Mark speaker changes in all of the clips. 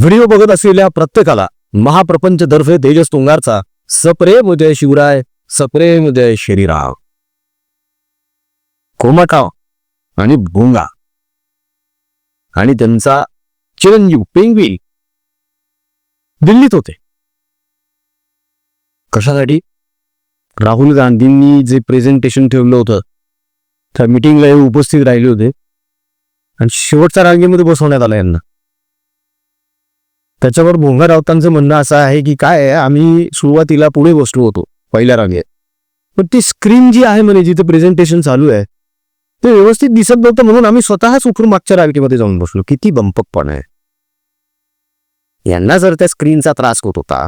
Speaker 1: Video बघत असलेल्या प्रत्येकाला महाप्रपंच तर्फे तेजस तुंगारचा सप्रेम जय शिवराय सप्रेम जय श्रीराम. कोमटाव आणि भोंगा. आणि त्यांचा चिरंजीव पेंगवी. दिल्लीत होते. कशासाठी? राहुल गांधींनी जे प्रेझेंटेशन ठेवलं होतं त्या मिटिंगला उपस्थित राहिले होते. आणि शेवटच्या रांगेमध्ये बसवण्यात आलं यांना. त्याच्यावर भोंगा राऊतांचं म्हणणं असं आहे की काय आम्ही सुरुवातीला पुढे बसलो होतो पहिल्या रांगेत. पण ती स्क्रीन जी आहे म्हणे जिथे प्रेझेंटेशन चालू आहे ते व्यवस्थित दिसत नव्हतं म्हणून आम्ही स्वतःच उठून मागच्या रांगेमध्ये जाऊन बसलो. किती बंपकपण आहे. यांना जर त्या स्क्रीनचा त्रास होत होता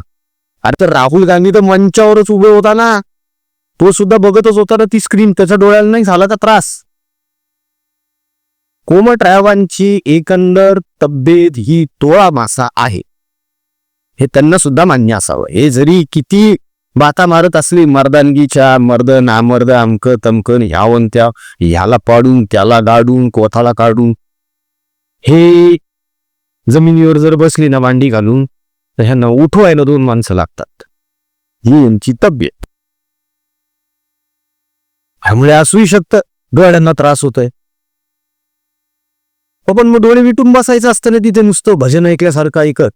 Speaker 1: अरे तर राहुल गांधी तर मंचावरच उभे होता ना. तो सुद्धा बघतच होता ना ती स्क्रीन त्याच्या डोळ्याला नाही झाला का त्रास? कोमटरावांची एकंदर तब्येत ही तोळा मासा आहे. हे त्यांना सुद्धा मान्य असावं. हे जरी किती बाता मारत असली मर्दानगीच्या मर्द नामर्द अमक तमकन ह्यावन त्या ह्याला पाडून त्याला गाडून कोथाला काढून हे जमिनीवर जर बसली ना मांडी घालून तर ह्यांना उठवायला दोन माणसं लागतात. ही यांची तब्येत. ह्यामुळे असूही शकतं. डोळ्यांना त्रास होतोय. पण मग डोळे विटून बसायचं असतं ना तिथे नुसतं भजन ऐकल्यासारखं ऐकत.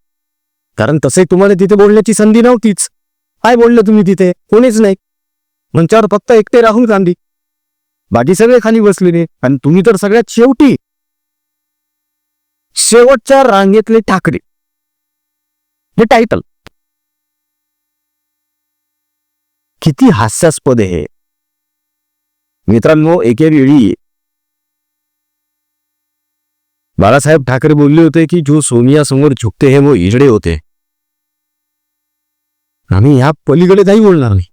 Speaker 1: कारण तसे तुम्हाला तिथे बोलण्याची संधी नव्हतीच. काय बोललं तुम्ही तिथे? कोणीच नाही. मंचावर फक्त एकटे राहुल गांधी. बाकी सगळे खाली बसलेले. आणि तुम्ही तर सगळ्यात शेवटी शेवटच्या रांगेतले ठाकरे. हे टायटल किती हास्यास्पद हे. मित्रांनो एके वेळी बाळासाहेब ठाकरे बोलले होते की जो सोनिया समोर झुकते हे वो इजडे होते. आम्ही या पलीकडे काही बोलणार नाही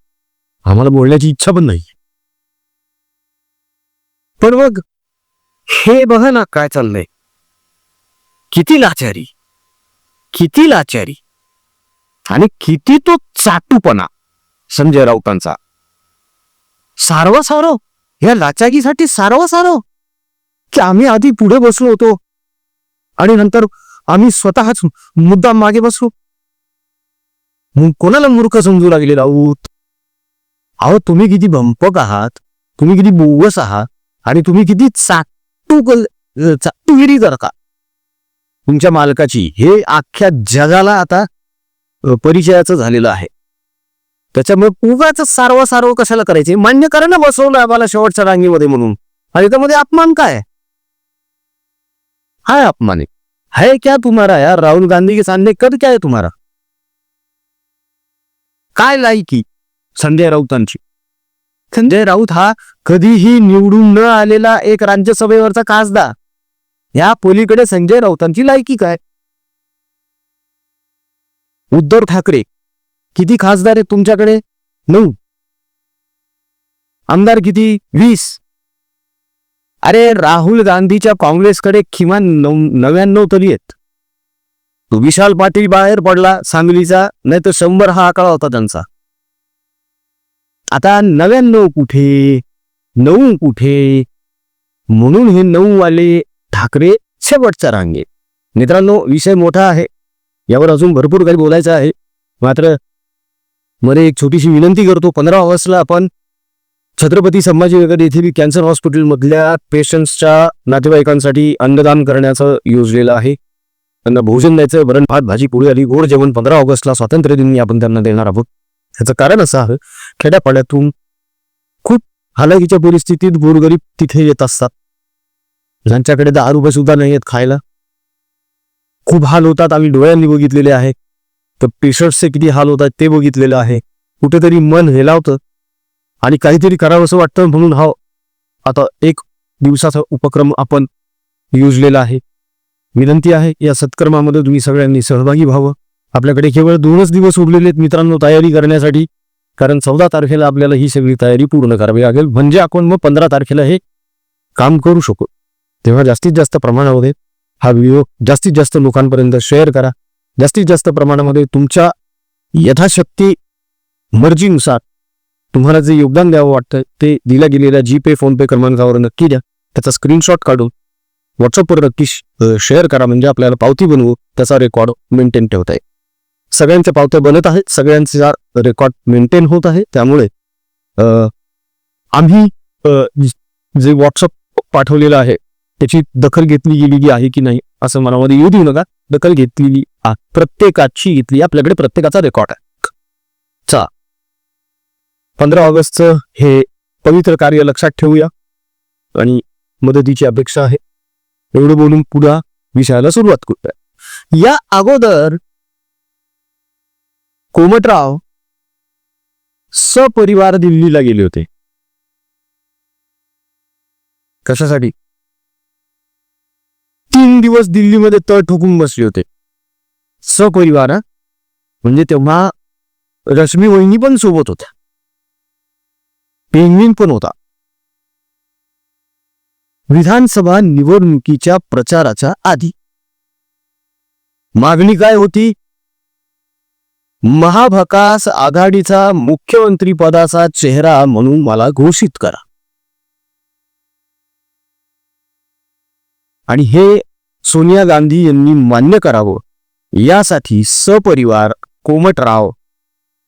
Speaker 1: आम्हाला बोलण्याची इच्छा पण नाही. पण मग हे बघा ना काय चाललंय. किती लाचारी. किती लाचारी. आणि किती तो चाटूपणा. संजय राऊतांचा. सारवा सारव या लाचाकीसाठी सारवा सारव की आम्ही आधी पुढे बसलो होतो. आणि नंतर आम्ही स्वतःच मुद्दाम मागे बसू. कोणाला मूर्ख समजू लागले राऊत? अहो तुम्ही किती भंपक आहात. तुम्ही किती बोगस आहात. आणि तुम्ही किती चाटू चाटूगिरी करता. तुमच्या मालकाची हे अख्ख्या जगाला आता परिचयाचं झालेलं आहे. त्याच्यामुळे उगाच सारवा सारव कशाला करायचे? मान्य करा ना बसवलं आम्हाला शेवटच्या रांगेमध्ये म्हणून. आणि त्यामध्ये अपमान काय? हाय अपमान है है क्या तुम्हारा यार? राहुल गांधी के सामने कद क्या है तुम्हारा? काय लायकी? संजय राऊतांची. संजय राऊत हा कधीही निवडून न आलेला एक राज्यसभेवरचा खासदार. या पोलीकडे संजय राऊतांची लायकी काय? उद्धव ठाकरे किती खासदार आहेत तुमच्याकडे? नऊ. आमदार किती? वीस. अरे राहुल गांधीच्या काँग्रेसकडे किमान नऊ नव्याण्णव तरी आहेत. तो विशाल पाटील बाहेर पडला सांगलीचा नाही तर शंभर हा आकडा होता त्यांचा. आता नव्याण्णव कुठे? नऊ कुठे? म्हणून हे नऊ वाले ठाकरे शेवटच्या रांगेत मित्रांनो विषय मोठा आहे. यावर अजून भरपूर काही बोलायचं आहे. मात्रमध्ये एक छोटीशी विनंती करतो पंधरा ऑगस्टला आपण छत्रपती संभाजीनगर बी कॅन्सर हॉस्पिटलमधल्या पेशंट्सच्या नातेवाईकांसाठी अन्नदान करण्याचं योजलेलं आहे. त्यांना भोजन द्यायचं वरण भात भाजी पोळी आणि गोड जेवण पंधरा ऑगस्टला स्वातंत्र्य दिनी आपण त्यांना देणार आहोत. ह्याचं कारण असं आहे खेड्यापाड्यातून खूप हालाकीच्या परिस्थितीत गोरगरीब तिथे येत असतात. ज्यांच्याकडे दहा रुपये सुद्धा नाही आहेत खायला. खूप हाल होतात आम्ही डोळ्यांनी बघितलेले आहे. तर पेशंट्सचे किती हाल होतात ते बघितलेलं आहे. कुठेतरी मन हेलावतं. आणि काहीतरी करावं असं वाटतं म्हणून हा आता एक दिवसाचा उपक्रम आपण योजलेला आहे. विनंती आहे या सत्कर्मामध्ये तुम्ही सगळ्यांनी सहभागी व्हावं. आपल्याकडे केवळ दोनच दिवस उरलेले आहेत मित्रांनो तयारी करण्यासाठी. कारण चौदा तारखेला आपल्याला ही सगळी तयारी पूर्ण करावी लागेल. म्हणजे आपण मग पंधरा तारखेला हे काम करू शकू. तेव्हा जास्तीत जास्त प्रमाणामध्ये हा व्हिडिओ जास्तीत जास्त लोकांपर्यंत शेअर करा. जास्तीत जास्त प्रमाणामध्ये तुमच्या यथाशक्ती मर्जीनुसार तुम्हाला जे योगदान द्यावं वाटतं ते दिल्या गेलेल्या जी पे फोन पे क्रमांकावर नक्की द्या. त्याचा स्क्रीनशॉट काढून व्हॉट्सअपवर नक्की शेअर करा. म्हणजे आपल्याला पावती बनवू त्याचा रेकॉर्ड मेंटेन ठेवता येईल. सगळ्यांच्या पावत्या बनत आहेत. सगळ्यांचा रेकॉर्ड मेंटेन होत आहे. त्यामुळे आम्ही जे व्हॉट्सअप पाठवलेलं आहे त्याची दखल घेतली गेलेली आहे की नाही असं मनामध्ये येऊ देऊ नका. दखल घेतलेली प्रत्येकाची घेतली. आपल्याकडे प्रत्येकाचा रेकॉर्ड आहे. पंधरा ऑगस्टचं हे पवित्र कार्य लक्षात ठेवूया. आणि मदतीची अपेक्षा आहे. एवढं बोलून पुढा विषयाला सुरुवात करूया. या अगोदर कोमटराव सपरिवार दिल्लीला गेले होते. कशासाठी? तीन दिवस दिल्लीमध्ये तळ ठोकून बसले होते. सपरिवार म्हणजे तेव्हा रश्मी वहिनी पण सोबत होत्या. पेंग्विन पण होता विधानसभा निवडणुकीच्या प्रचाराच्या आधी. मागणी काय होती? महाभकास आघाडीचा मुख्यमंत्री पदाचा चेहरा म्हणून मला घोषित करा. आणि हे सोनिया गांधी यांनी मान्य करावं यासाठी सपरिवार कोमटराव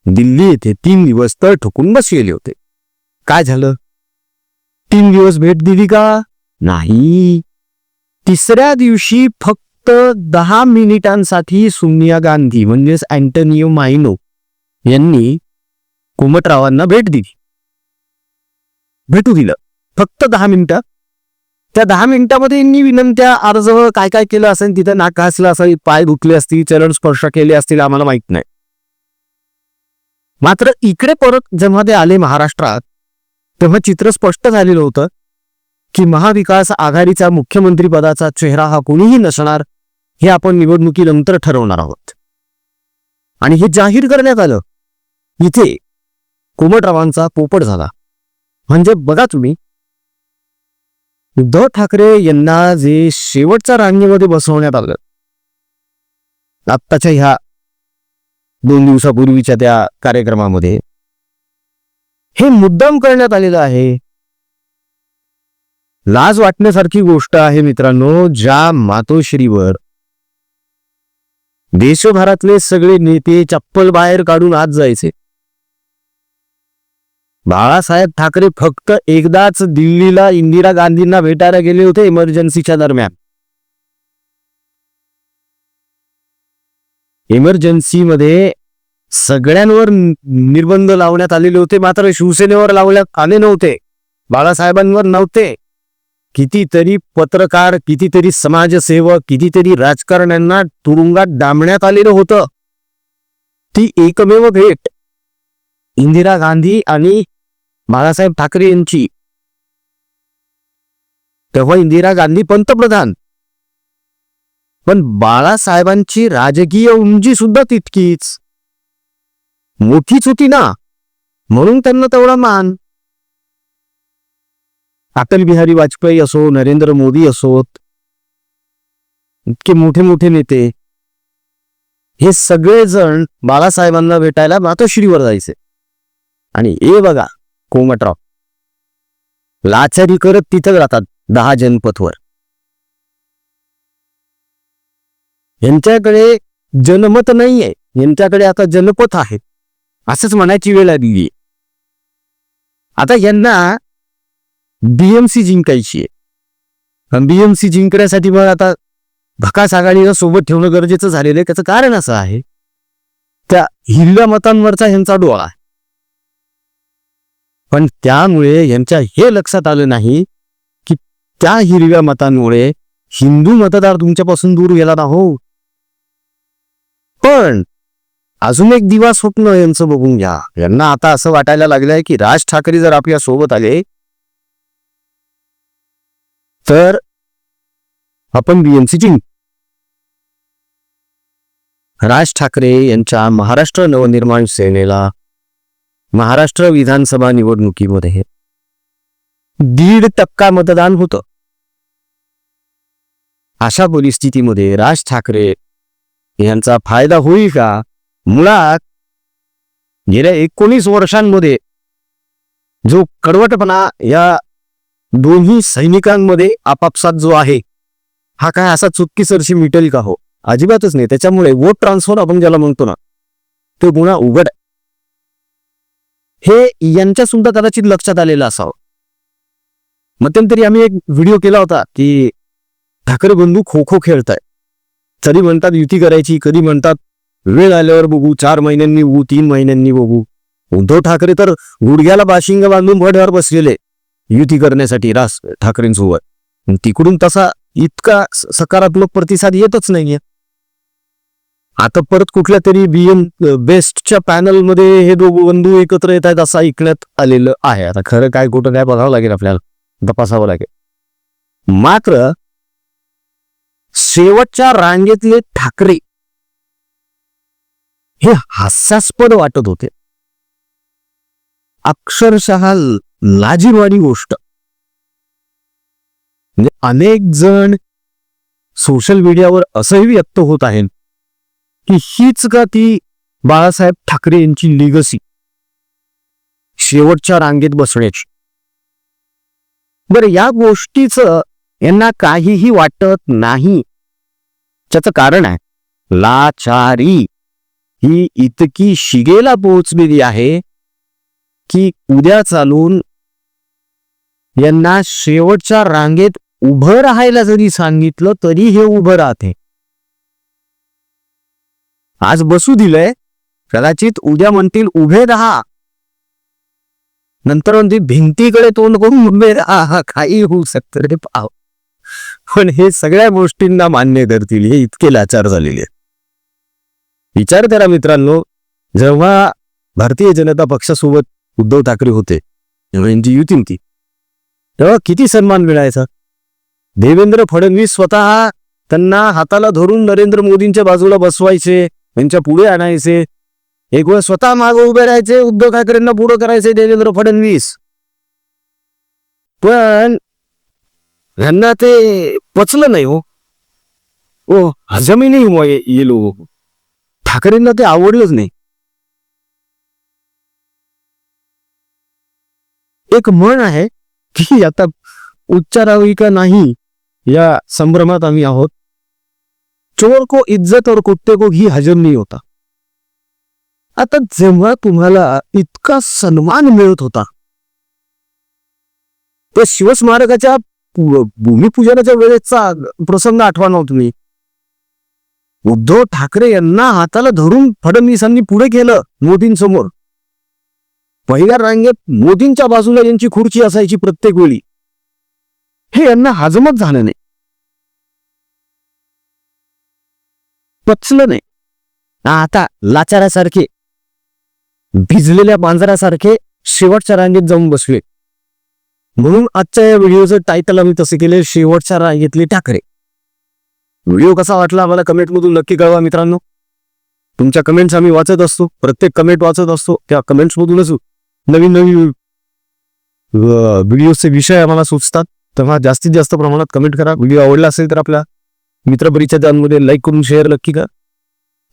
Speaker 1: दिल्ली येथे तीन दिवस तळ ठोकून बसलेले होते. काय झालं? तीन दिवस भेट दिली का? नाही. तिसऱ्या दिवशी फक्त दहा मिनिटांसाठी सोनिया गांधी म्हणजेच अँटोनियो माइनो यांनी कोमटरावांना भेट दिली. भेटू दिलं. फक्त दहा मिनिटं. त्या दहा मिनिटामध्ये यांनी विनंत्या अर्ज काय काय केलं असेल तिथं नाक घासलं असेल पाय धुतले असतील चरण स्पर्श केले असतील आम्हाला माहीत नाही. मात्र इकडे परत जेव्हा ते आले महाराष्ट्रात तेव्हा चित्र स्पष्ट झालेलं होतं की महाविकास आघाडीचा मुख्यमंत्री पदाचा चेहरा हा कोणीही नसणार हे आपण निवडणुकीनंतर ठरवणार आहोत. आणि हे जाहीर करण्यात आलं. इथे कोमटरावांचा पोपट झाला. म्हणजे बघा तुम्ही. उद्धव ठाकरे यांना जे शेवटच्या रांगेमध्ये बसवण्यात आलं. आत्ताच्या ह्या दोन दिवसापूर्वीच्या त्या कार्यक्रमामध्ये हे मुद्दाम करण्यात आलेलं आहे. लाज वाटण्यासारखी गोष्ट आहे मित्रांनो ज्या मातोश्रीवर देशभरातले सगळे नेते चप्पल बाहेर काढून आत जायचे. बाळासाहेब ठाकरे फक्त एकदाच दिल्लीला इंदिरा गांधींना भेटायला गेले होते इमर्जन्सीच्या दरम्यान. इमर्जन्सीमध्ये सगळ्यांवर निर्बंध लावण्यात आलेले होते. मात्र शिवसेनेवर लावण्यात आले नव्हते. बाळासाहेबांवर नव्हते. कितीतरी पत्रकार कितीतरी समाजसेवक कितीतरी राजकारण्यांना तुरुंगात डांबण्यात आलेलं होतं. ती एकमेव भेट इंदिरा गांधी आणि बाळासाहेब ठाकरे यांची. तेव्हा इंदिरा गांधी पंतप्रधान. पण बाळासाहेबांची राजकीय उंची सुद्धा तितकीच. मोठीच होती ना. म्हणून त्यांना तेवढा मान. अटल बिहारी वाजपेयी असो नरेंद्र मोदी असोत इतके मोठे मोठे नेते हे सगळेजण बाळासाहेबांना भेटायला मातोश्रीवर जायचे. आणि हे बघा कोमटराव. लाचारी करत तिथं राहतात दहा जनपथवर. यांच्याकडे जनमत नाहीये. यांच्याकडे आता जनपथ आहे. असंच म्हणायची वेळ आली आता यांना बीएमसी जिंकायची आहे. बीएमसी जिंकण्यासाठी मग आता भकास आघाडीला सोबत ठेवणं गरजेचं झालेलं आहे. त्याचं कारण असं आहे. त्या हिरव्या मतांवरचा ह्यांचा डोळा आहे. पण त्यामुळे यांच्या हे लक्षात आलं नाही की त्या हिरव्या मतांमुळे हिंदू मतदार तुमच्यापासून दूर गेला ना हो. पण अजून एक दिवा स्वप्न यांचं बघून घ्या. यांना आता असं वाटायला लागलंय की राज ठाकरे जर आपल्यासोबत आले तर आपण बीएमसी जिंक राज ठाकरे यांच्या महाराष्ट्र नवनिर्माण सेनेला महाराष्ट्र विधानसभा निवडणुकीमध्ये दीड टक्का मतदान होतं. अशा परिस्थितीमध्ये राज ठाकरे यांचा फायदा होईल का? मुळात गेल्या एकोणीस वर्षांमध्ये जो कडवटपणा या दोन्ही सैनिकांमध्ये आपापसात जो आहे हा काय असा चुटकीसरशी मिटेल का हो? अजिबातच नाही. त्याच्यामुळे वोट ट्रान्सफर आपण ज्याला म्हणतो ना तो गुन्हा उघड आहे. हे यांच्या सुद्धा कदाचित लक्षात आलेलं असावं. मध्यंतरी आम्ही एक व्हिडिओ केला होता की ठाकरे बंधू खो खो खेळताय. कधी म्हणतात युती करायची कधी म्हणतात वेळ आल्यावर बघू चार महिन्यांनी बघू तीन महिन्यांनी बघू. उद्धव ठाकरे तर गुडघ्याला बाशिंग बांधून भड्यावर बसलेले युती करण्यासाठी रास ठाकरेंसोबत. तिकडून तसा इतका सकारात्मक प्रतिसाद येतच नाहीये. आता परत कुठल्या तरी बीएम बेस्टच्या पॅनलमध्ये हे दोघं बंधू एकत्र येत आहेत असं ऐकण्यात आलेलं आहे. आता खरं काय कुठं काय बघावं लागेल आपल्याला. तपासावं लागेल. मात्र शेवटच्या रांगेतले ठाकरे हे हास्यास्पद वाटत होते. अक्षरशः लाजीवाडी गोष्ट. म्हणजे अनेक जण सोशल मीडियावर असंही व्यक्त होत आहेत की हीच का ती बाळासाहेब ठाकरे यांची लिगसी शेवटच्या रांगेत बसण्याची. बरं या गोष्टीचं यांना काहीही वाटत नाही. त्याचं कारण आहे लाचारी. ही इतकी शिगेला पोहोचलेली आहे की उद्या चालून यांना शेवटच्या रांगेत उभं राहायला जरी सांगितलं तरी हे उभं राहते. आज बसू दिलंय कदाचित उद्या म्हणतील उभे राहा. नंतर म्हणते भिंतीकडे तोंड करून उभे राहा काही होऊ शकतं रे पाव. पण हे सगळ्या गोष्टींना मान्य करतील हे इतके लाचार झालेले आहेत. विचार करा मित्रांनो जेव्हा भारतीय जनता पक्षासोबत उद्धव ठाकरे होते तेव्हा यांची युती होती. तेव्हा किती सन्मान मिळायचा? देवेंद्र फडणवीस स्वतः त्यांना हाताला धरून नरेंद्र मोदींच्या बाजूला बसवायचे त्यांच्या पुढे आणायचे. एक वेळ स्वतः मागे उभे राहायचे उद्धव ठाकरेंना पुढे करायचे देवेंद्र फडणवीस. पण यांना ते पचलं नाही हो. ओ हजमी नाही हुआ ये ठाकरेंना ते आवडलंच नाही. एक म्हण आहे की आता उच्चारावी का नाही या संभ्रमात आम्ही आहोत. चोर को इज्जत और कुत्ते को ही हजम नाही होता. आता जेव्हा तुम्हाला इतका सन्मान मिळत होता त्या शिवस्मारकाच्या भूमिपूजनाच्या वेळेचा प्रसंग आठवा ना हो तुम्ही. उद्धव ठाकरे यांना हाताला धरून फडणवीसांनी पुढे केलं मोदींसमोर. पहिल्या रांगेत मोदींच्या बाजूला यांची खुर्ची असायची प्रत्येक वेळी. हे यांना हजमच झालं नाही. पचलं नाही. आता लाचारासारखे भिजलेल्या मांजरासारखे शेवटच्या रांगेत जाऊन बसले. म्हणून आजच्या या व्हिडिओचं टायटल आम्ही तसे केले शेवटच्या रांगेतले ठाकरे व्हिडिओ कसा वाटला आम्हाला कमेंटमधून नक्की कळवा मित्रांनो. तुमच्या कमेंट्स आम्ही वाचत असतो प्रत्येक कमेंट वाचत असतो त्या कमेंट्समधूनच नवीन नवीन व्हिडिओचे विषय आम्हाला सुचतात. तेव्हा जास्तीत जास्त प्रमाणात कमेंट करा. व्हिडिओ आवडला असेल तर आपल्या मित्रपरिचयांमध्ये लाईक करून शेअर नक्की करा.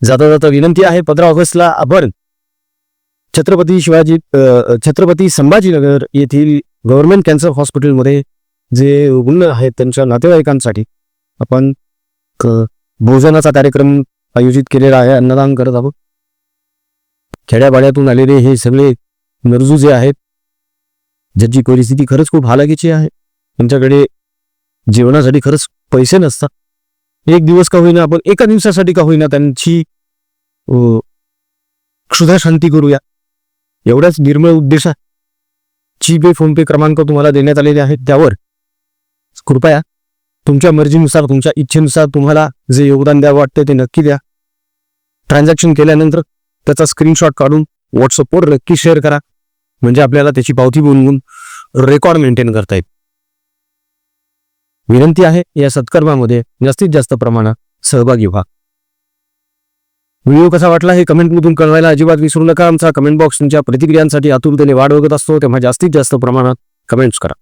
Speaker 1: जाता जाता विनंती आहे पंधरा ऑगस्टला आपण छत्रपती शिवाजी छत्रपती संभाजीनगर येथील गव्हर्नमेंट कॅन्सर हॉस्पिटलमध्ये जे रुग्ण आहेत त्यांच्या नातेवाईकांसाठी आपण क- भोजनाचा कार्यक्रम आयोजित केलेला आहे अन्नदान करत आहोत. खेड्यापाड्यातून आलेले हे सगळे नरजू जे आहेत ज्याची परिस्थिती खरंच खूप हालाकीची आहे. त्यांच्याकडे जेवणासाठी खरंच पैसे नसतात. एक दिवस का होईना आपण एका दिवसासाठी का होईना त्यांची क्षुधा शांती करूया. एवढ्याच निर्मळ उद्देशा जी पे फोनपे क्रमांक तुम्हाला देण्यात आलेले आहेत त्यावर कृपया तुमच्या मर्जीनुसार तुमच्या इच्छेनुसार तुम्हाला जे योगदान द्यावं वाटतं ते नक्की द्या. ट्रान्झॅक्शन केल्यानंतर त्याचा स्क्रीनशॉट काढून व्हॉट्सअपवर नक्की शेअर करा. म्हणजे आपल्याला त्याची पावती बनवून रेकॉर्ड मेंटेन करता येईल. विनंती आहे या सत्कर्मामध्ये जास्तीत जास्त प्रमाणात सहभागी व्हा. व्हिडिओ कसा वाटला हे कमेंटमधून कळवायला अजिबात विसरू नका. आमचा कमेंट बॉक्स तुमच्या प्रतिक्रियांसाठी आतुरतेने वाढ बघत असतो. तेव्हा जास्तीत जास्त प्रमाणात कमेंट्स करा.